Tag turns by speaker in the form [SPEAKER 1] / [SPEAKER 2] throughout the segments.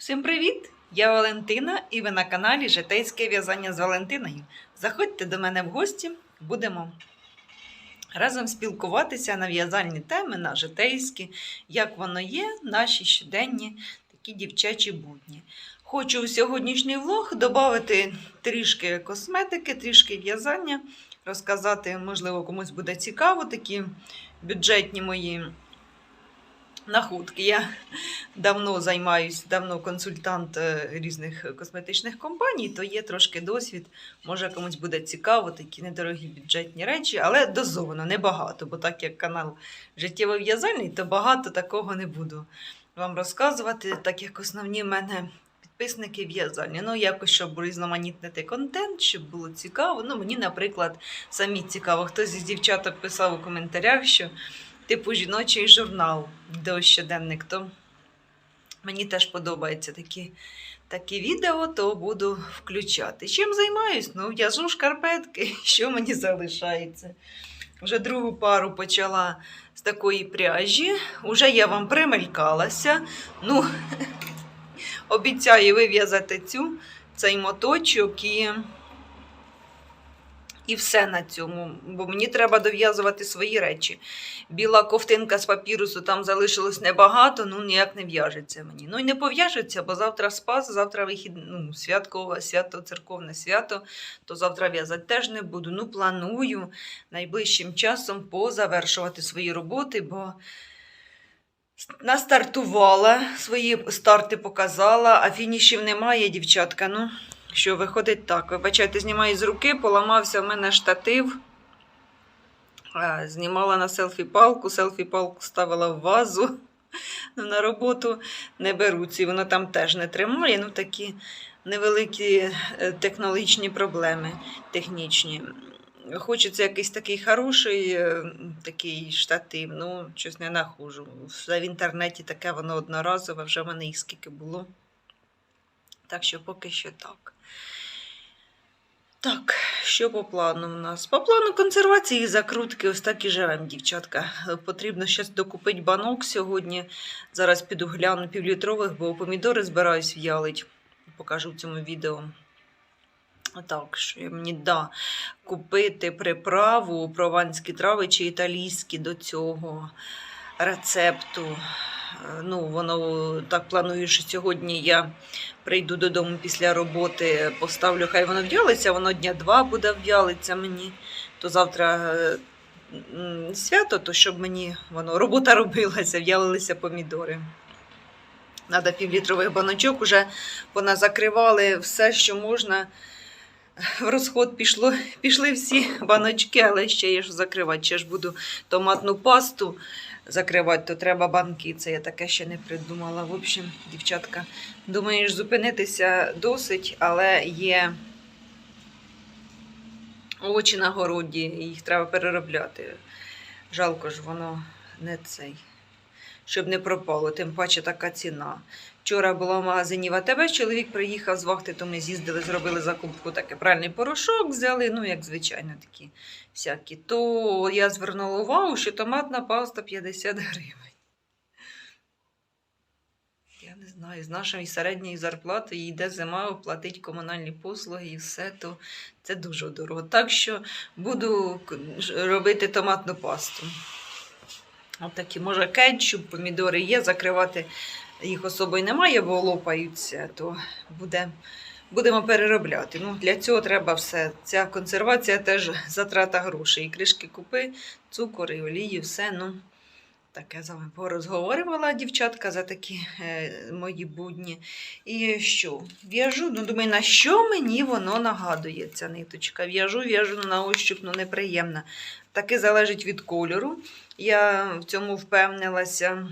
[SPEAKER 1] Всім привіт! Я Валентина і ви на каналі Житейське в'язання з Валентиною. Заходьте до мене в гості, будемо разом спілкуватися на в'язальні теми, на житейські, як воно є, наші щоденні такі дівчачі будні. Хочу у сьогоднішній влог додати трішки косметики, трішки в'язання, розказати, можливо, комусь буде цікаво такі бюджетні мої находки. Я давно займаюся, давно консультант е, різних косметичних компаній, то є трошки досвід. Може комусь буде цікаво, такі недорогі бюджетні речі, але дозовано, небагато, бо так як канал життєво в'язальний, то багато такого не буду вам розказувати, так як основні в мене. Підписники в'язання. Ну, якось, щоб різноманітнити контент, щоб було цікаво. Ну, мені, наприклад, самі цікаво. Хтось із дівчаток писав у коментарях, що типу жіночий журнал до щоденник, то мені теж подобаються такі, такі відео, то буду включати. Чим займаюсь? Ну, в'яжу шкарпетки, що мені залишається. Вже другу пару почала з такої пряжі. Уже я вам примелькалася. Ну, обіцяю вив'язати цю, цей моточок і. І все на цьому, бо мені треба дов'язувати свої речі. Біла ковтинка з папірусу там залишилось небагато, ну ніяк не в'яжеться мені. Ну і не пов'яжеться, бо завтра спас, завтра вихід, ну, святкове, свято, церковне свято, то завтра в'язати теж не буду. Ну, планую найближчим часом позавершувати свої роботи, бо настартувала, свої старти показала, а фінішів немає, дівчатка. Ну, що виходить так. Вибачайте, знімаю з руки, поламався в мене штатив. Знімала на селфі-палку, селфі-палку ставила в вазу. На роботу не беруться, і воно там теж не тримає. Ну, такі невеликі е, технологічні проблеми технічні. Хочеться якийсь такий хороший е, такий штатив, ну, щось не нахожу. Все в інтернеті таке воно одноразове, вже в мене їх скільки було. Так що поки що так. Так, що по плану у нас? По плану консервації і закрутки, ось так і живемо, дівчатка. Е, Потрібно щось докупити банок сьогодні. Зараз піду гляну півлітрових, бо помідори збираюсь в'ялить. Покажу в цьому відео. Так, що мені да, купити приправу прованські трави чи італійські до цього рецепту. Ну, воно так планую, що сьогодні я прийду додому після роботи, поставлю, хай воно в'ялиться, воно дня два буде в'ялиться мені. То завтра свято, то щоб мені воно робота робилася, в'ялилися помідори. Надо півлітрових баночок, уже поназакривали все, що можна. В розход пішло, пішли всі баночки, але ще є що закривати. Ще ж буду томатну пасту закривати, то треба банки. Це я таке ще не придумала. В общем, дівчатка, думаєш, зупинитися досить, але є овочі на городі, їх треба переробляти. Жалко ж, воно не цей. Щоб не пропало, тим паче така ціна. Вчора була в магазині в АТБ, чоловік приїхав з вахти, то ми з'їздили, зробили закупку, таке пральний порошок взяли, ну, як звичайно, такі всякі. То я звернула увагу, що томатна паста 50 гривень. Я не знаю, з нашої середньої зарплати йде зима, оплатить комунальні послуги і все, то це дуже дорого. Так що буду робити томатну пасту. От такі, може, кетчуп, помідори є, закривати їх особою немає, бо лопаються, то буде, будемо переробляти. Ну, для цього треба все. Ця консервація теж затрата грошей. І кришки купи, цукор, і олії, все. Ну, таке з вами порозговорювала дівчатка за такі е, мої будні. І що? В'яжу, ну думаю, на що мені воно нагадує, ця ниточка. В'яжу, в'яжу на ощуп, ну неприємна. Таке залежить від кольору. Я в цьому впевнилася.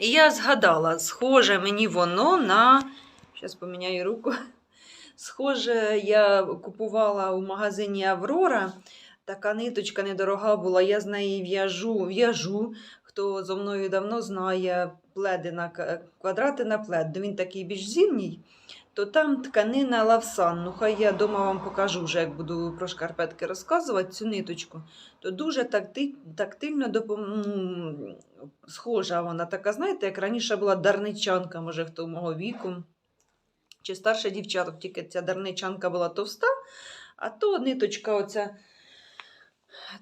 [SPEAKER 1] І я згадала, схоже мені воно на. Зараз поміняю руку. Схоже, я купувала у магазині Аврора. Така ниточка недорога була, я з неї в'яжу, в'яжу. хто зо мною давно знає пледи на квадрати на плед, ну, він такий більш зимній, то там тканина лавсан. Ну, хай я дома вам покажу вже, як буду про шкарпетки розказувати цю ниточку. То дуже такти, тактильно допом... схожа вона така, знаєте, як раніше була дарничанка, може, хто мого віку. Чи старша дівчаток, тільки ця дарничанка була товста, а то ниточка оця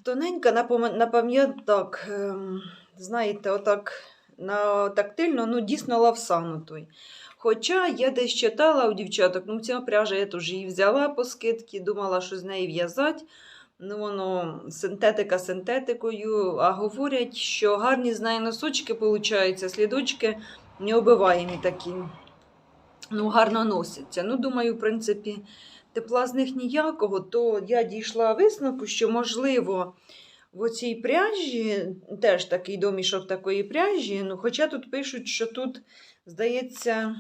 [SPEAKER 1] тоненька, напом- напам'ят так, ем, знаєте, отак на тактильно, ну дійсно лавсану той. Хоча я десь читала у дівчаток, ну ця пряжа я теж її взяла по скидці, думала, що з неї в'язати. Ну, воно синтетика синтетикою, а говорять, що гарні з неї носочки получаються, слідочки необиваємі такі. Ну, гарно носяться. Ну, думаю, в принципі, тепла з них ніякого, то я дійшла висновку, що, можливо, в оцій пряжі теж такий домішок такої пряжі. Ну, хоча тут пишуть, що тут, здається,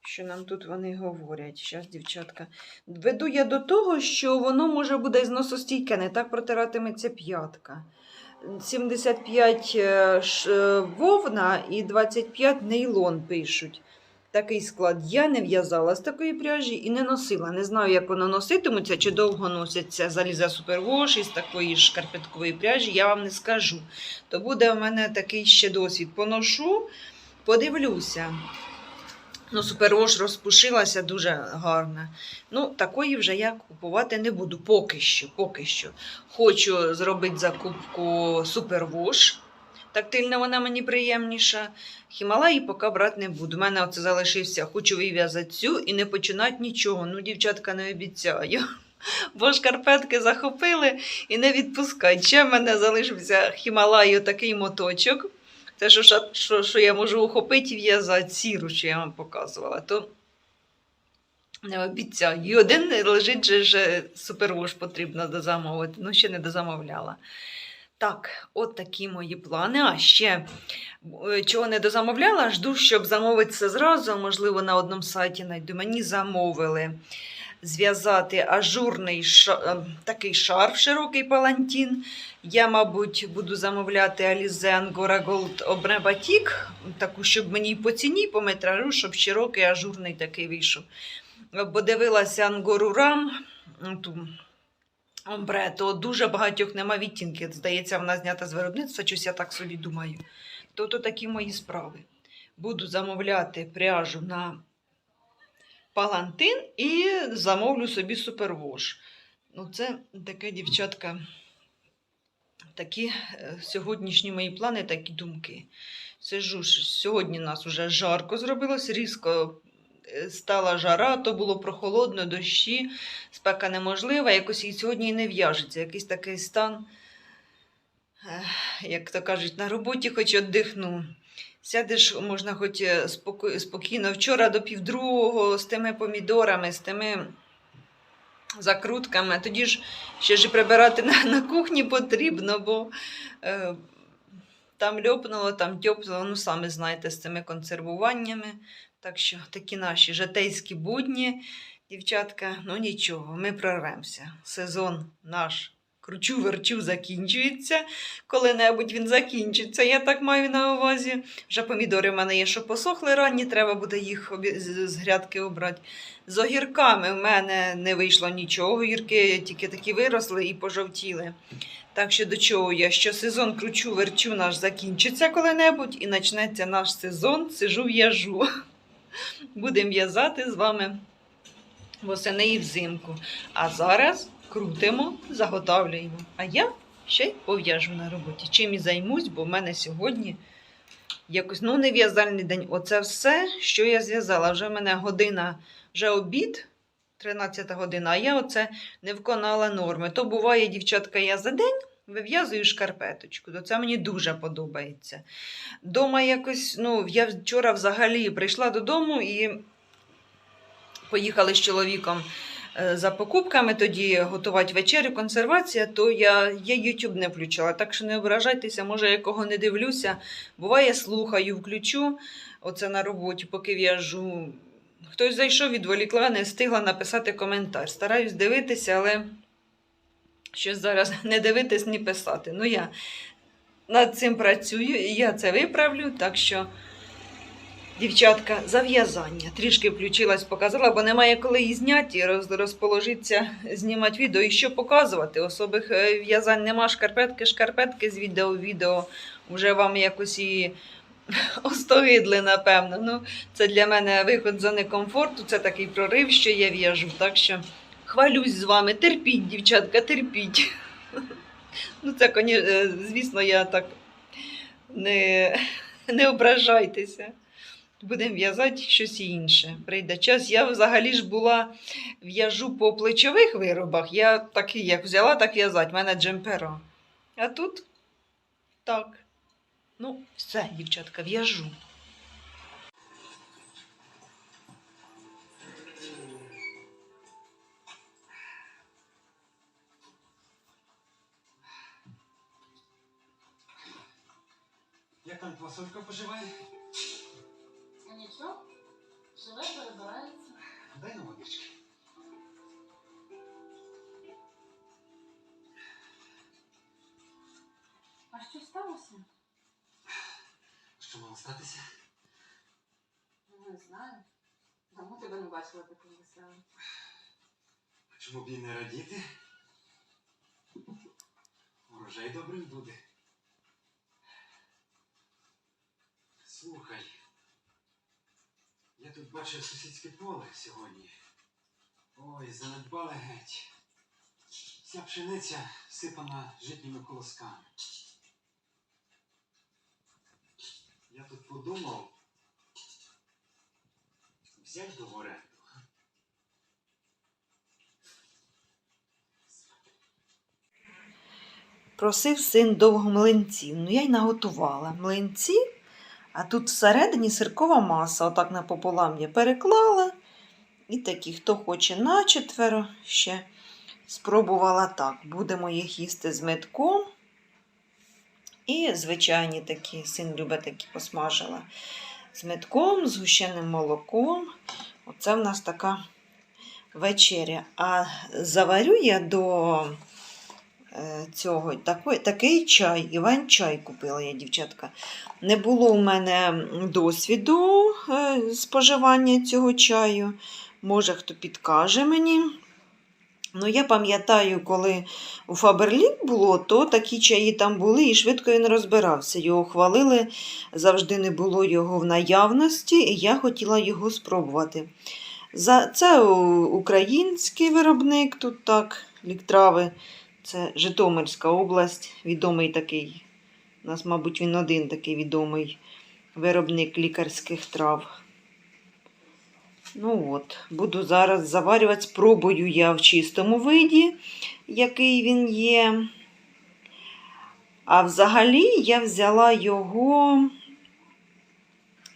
[SPEAKER 1] що нам тут вони говорять. Зараз, дівчатка. Веду я до того, що воно може буде зносостійке, не так протиратиметься п'ятка. 75 е, е, вовна і 25 нейлон пишуть. Такий склад. Я не в'язала з такої пряжі і не носила. Не знаю, як воно носитиметься, чи довго носиться заліза супервош із такої шкарпеткової пряжі, я вам не скажу. То буде у мене такий ще досвід. Поношу, подивлюся. Ну, супервош розпушилася дуже гарно. Ну, такої вже я купувати не буду. Поки що. Поки що. Хочу зробити закупку супервош. Тактильна вона мені приємніша. Хімалаї поки брати не буду. У мене оце залишився, хочу вив'язати цю і не починати нічого. Ну, дівчатка, не обіцяю. Бо шкарпетки захопили і не відпускають. Ще в мене залишився Хімалаю такий моточок. Це що, що, що, я можу ухопити і в'язати сіру, що я вам показувала. То не обіцяю. І один лежить же ж супервош потрібно дозамовити. Ну, ще не дозамовляла. Так, от такі мої плани. А ще е, чого не дозамовляла, жду, щоб замовити це зразу. Можливо, на одному сайті знайду. Мені замовили зв'язати ажурний ша- е, такий шарф, широкий палантін. Я, мабуть, буду замовляти Alize Angora Gold Обне Batik, таку, щоб мені по ціні, по метражу, щоб широкий ажурний такий вийшов. Бо дивилася Ангору Рам, ту омбре, то дуже багатьох нема відтінків. Здається, вона знята з виробництва, щось я так собі думаю. То, то такі мої справи. Буду замовляти пряжу на палантин і замовлю собі супервош. Ну, це таке, дівчатка, такі е, сьогоднішні мої плани, такі думки. Сижу, сьогодні нас вже жарко зробилось, різко стала жара, то було прохолодно, дощі, спека неможлива, якось і сьогодні і не в'яжеться. Якийсь такий стан, як то кажуть, на роботі хоч віддихну. Сядеш, можна хоч е, спокійно. Вчора до півдругого з тими помідорами, з тими закрутками. Тоді ж ще ж прибирати на, на кухні потрібно, бо е, там льопнуло, там тьопнуло, ну самі знаєте, з цими консервуваннями. Так що такі наші житейські будні, дівчатка, ну нічого, ми прорвемося. Сезон наш кручу верчу закінчується. Коли-небудь він закінчиться, я так маю на увазі. Вже помідори в мене є, що посохли ранні, треба буде їх з грядки обрати. З огірками в мене не вийшло нічого. Огірки тільки такі виросли і пожовтіли. Так що до чого я? Що сезон кручу, верчу наш закінчиться коли-небудь і почнеться наш сезон, сижу в'яжу. Будемо в'язати з вами восени і взимку. А зараз крутимо, заготовлюємо. А я ще й пов'яжу на роботі. Чим і займусь, бо в мене сьогодні якось ну, не в'язальний день. Оце все, що я зв'язала. Вже в мене година, вже обід, 13 година, а я оце не виконала норми. То буває, дівчатка, я за день вив'язую шкарпеточку. То це мені дуже подобається. Дома якось, ну, я вчора взагалі прийшла додому і поїхали з чоловіком е, за покупками, тоді готувати вечерю, консервація, то я, я YouTube не включала. Так що не ображайтеся, може, я кого не дивлюся. Буває, слухаю, включу оце на роботі, поки в'яжу. Хтось зайшов, відволікла, не встигла написати коментар. Стараюсь дивитися, але щось зараз не дивитись, ні писати. Ну, я над цим працюю, і я це виправлю. Так що, дівчатка, зав'язання. Трішки включилась, показала, бо немає коли її зняти роз, розположитися, знімати відео. І що показувати? Особих е, в'язань нема, шкарпетки, шкарпетки з відео відео. Вже вам якось і остогидли, напевно. Ну, це для мене виход зони комфорту, це такий прорив, що я в'яжу. Так що хвалюсь з вами. Терпіть, дівчатка, терпіть. Ну, це, е, звісно, я так не, не ображайтеся. Будемо в'язати щось інше. Прийде час. Я взагалі ж була в'яжу по плечових виробах. Я такий, як взяла, так в'язати. У мене джемпера. А тут так. Ну, все, дівчатка, в'яжу.
[SPEAKER 2] Як там квасолька поживає?
[SPEAKER 3] Ну нічого, живе, перебирається.
[SPEAKER 2] Дай на водички.
[SPEAKER 3] А що сталося?
[SPEAKER 2] Що мало статися?
[SPEAKER 3] Ну, Не знаю. Давно тебе не бачила таким веселим.
[SPEAKER 2] Чому б їй не радіти? Урожай добрим буде. Слухай. Я тут бачив сусідське поле сьогодні. Ой, занедбали геть. Вся пшениця сипана житніми колосками. Я тут подумав. Взять до оренду.
[SPEAKER 1] Просив син довго млинців. Ну, я й наготувала млинці, а тут всередині сиркова маса, отак напополам я переклала. І такі, хто хоче на четверо, ще спробувала так. Будемо їх їсти з метком. І звичайні такі, син любить такі посмажила. З метком, з гущеним молоком. Оце в нас така вечеря. А заварю я до цього такий, такий чай, Іван чай купила я, дівчатка. Не було у мене досвіду е, споживання цього чаю. Може, хто підкаже мені. Ну, я пам'ятаю, коли у Фаберлік було, то такі чаї там були, і швидко він розбирався. Його хвалили, завжди не було його в наявності, і я хотіла його спробувати. Це український виробник, тут так, ліктрави. Це Житомирська область, відомий такий. У нас, мабуть, він один такий відомий виробник лікарських трав. Ну от, буду зараз заварювати. Спробую я в чистому виді, який він є. А взагалі я взяла його,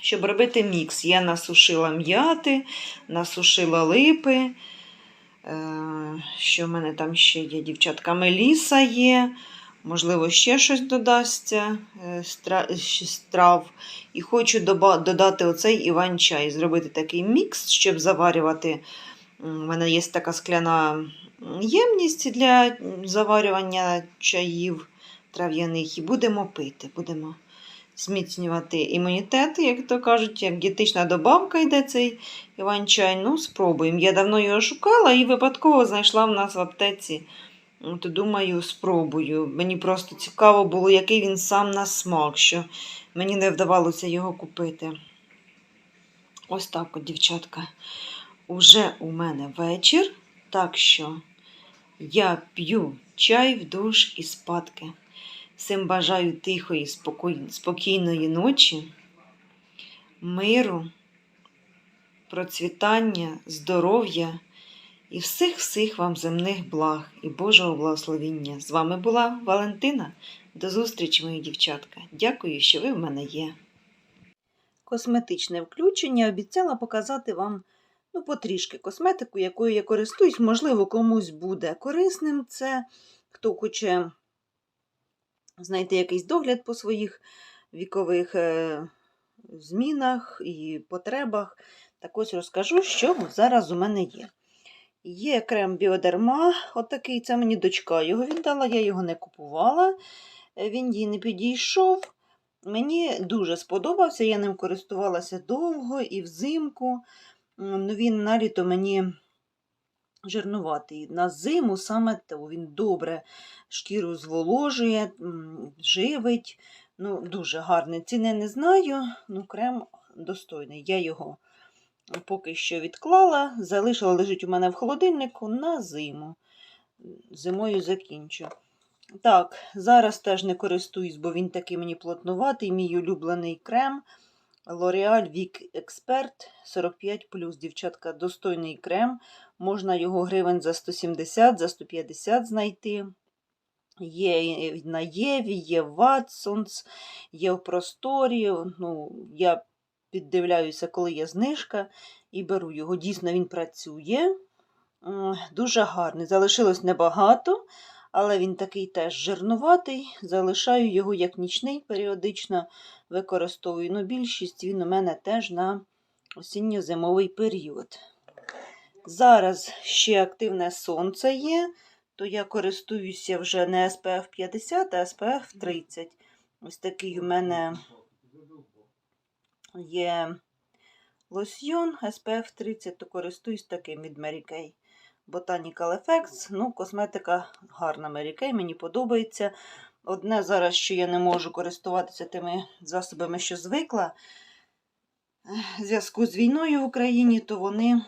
[SPEAKER 1] щоб робити мікс. Я насушила м'яти, насушила липи. Е, Що в мене там ще є? Дівчатка Меліса є. Можливо, ще щось додасться е, з тра- з з трав. І хочу додати оцей іван-чай, зробити такий мікс, щоб заварювати. У мене є така скляна ємність для заварювання чаїв трав'яних. І будемо пити, будемо зміцнювати імунітет, як то кажуть, як дієтична добавка йде цей іван-чай. Ну, спробуємо. Я давно його шукала і випадково знайшла в нас в аптеці. То думаю, спробую. Мені просто цікаво було, який він сам на смак, що мені не вдавалося його купити. Ось так от, дівчатка. Уже у мене вечір, так що я п'ю чай в душ і спадки. Всім бажаю тихої, спокійної ночі, миру, процвітання, здоров'я і всіх-всіх вам земних благ і Божого благословіння. З вами була Валентина. До зустрічі, мої дівчатка. Дякую, що ви в мене є. Косметичне включення обіцяла показати вам ну, потрішки косметику, якою я користуюсь. Можливо, комусь буде корисним це, хто хоче знайти якийсь догляд по своїх вікових е, змінах і потребах. Так ось розкажу, що зараз у мене є. Є крем біодерма, отакий, це мені дочка його віддала, я його не купувала. е, він їй не підійшов. Мені дуже сподобався, я ним користувалася довго і взимку. Ну, він на літо мені жирнуватий. На зиму саме то він добре шкіру зволожує, живить. Ну, дуже гарний. Ціни не знаю, ну крем достойний. Я його поки що відклала, залишила, лежить у мене в холодильнику на зиму. Зимою закінчу. Так, зараз теж не користуюсь, бо він такий мені плотнуватий. Мій улюблений крем L'Oreal Vic Expert 45 Дівчатка, достойний крем. Можна його гривень за 170, за 150 знайти. Є на Єві, є в Watsons, є в просторі. Ну, я піддивляюся, коли є знижка, і беру його. Дійсно, він працює. Дуже гарний. Залишилось небагато, але він такий теж жирнуватий. Залишаю його як нічний, періодично використовую. Ну, більшість він у мене теж на осінньо-зимовий період. Зараз ще активне сонце є, то я користуюся вже не SPF 50, а SPF 30. Ось такий у мене є лосьйон SPF 30, то користуюсь таким від Mary Kay. Botanical Effects. Ну, косметика гарна Mary Kay, мені подобається. Одне зараз, що я не можу користуватися тими засобами, що звикла. В зв'язку з війною в Україні, то вони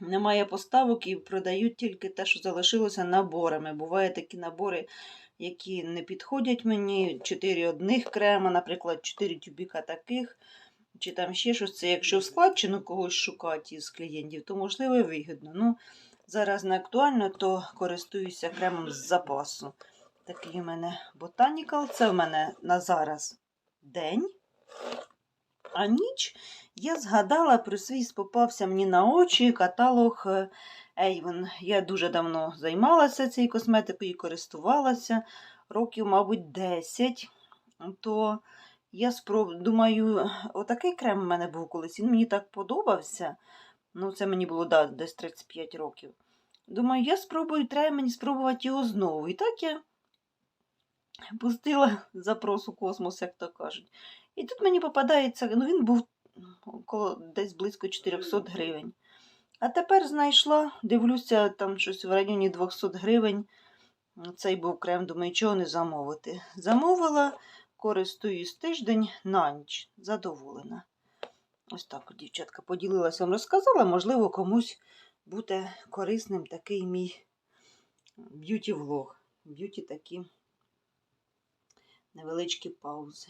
[SPEAKER 1] немає поставок і продають тільки те, що залишилося наборами. Бувають такі набори, які не підходять мені. Чотири одних крема, наприклад, чотири тюбіка таких, чи там ще щось. Це якщо в складчину когось шукати із клієнтів, то можливо і вигідно. Ну, зараз не актуально, то користуюся кремом з запасу. Такий у мене Botanical. Це в мене на зараз день. А ніч я згадала про свій попався мені на очі каталог е, Avon. Я дуже давно займалася цією косметикою і користувалася років, мабуть, 10. То я спроб... думаю, отакий крем у мене був колись. Він мені так подобався. Ну, це мені було да, десь 35 років. Думаю, я спробую, треба мені спробувати його знову. І так я пустила запрос у космос, як то кажуть. І тут мені попадається, ну він був около десь близько 400 гривень. А тепер знайшла, дивлюся, там щось в районі 200 гривень. Цей був крем, думаю, чого не замовити. Замовила, користуюсь тиждень на ніч. Задоволена. Ось так, дівчатка, поділилася вам, розказала, можливо, комусь буде корисним такий мій б'юті-влог. Б'юті такі невеличкі паузи.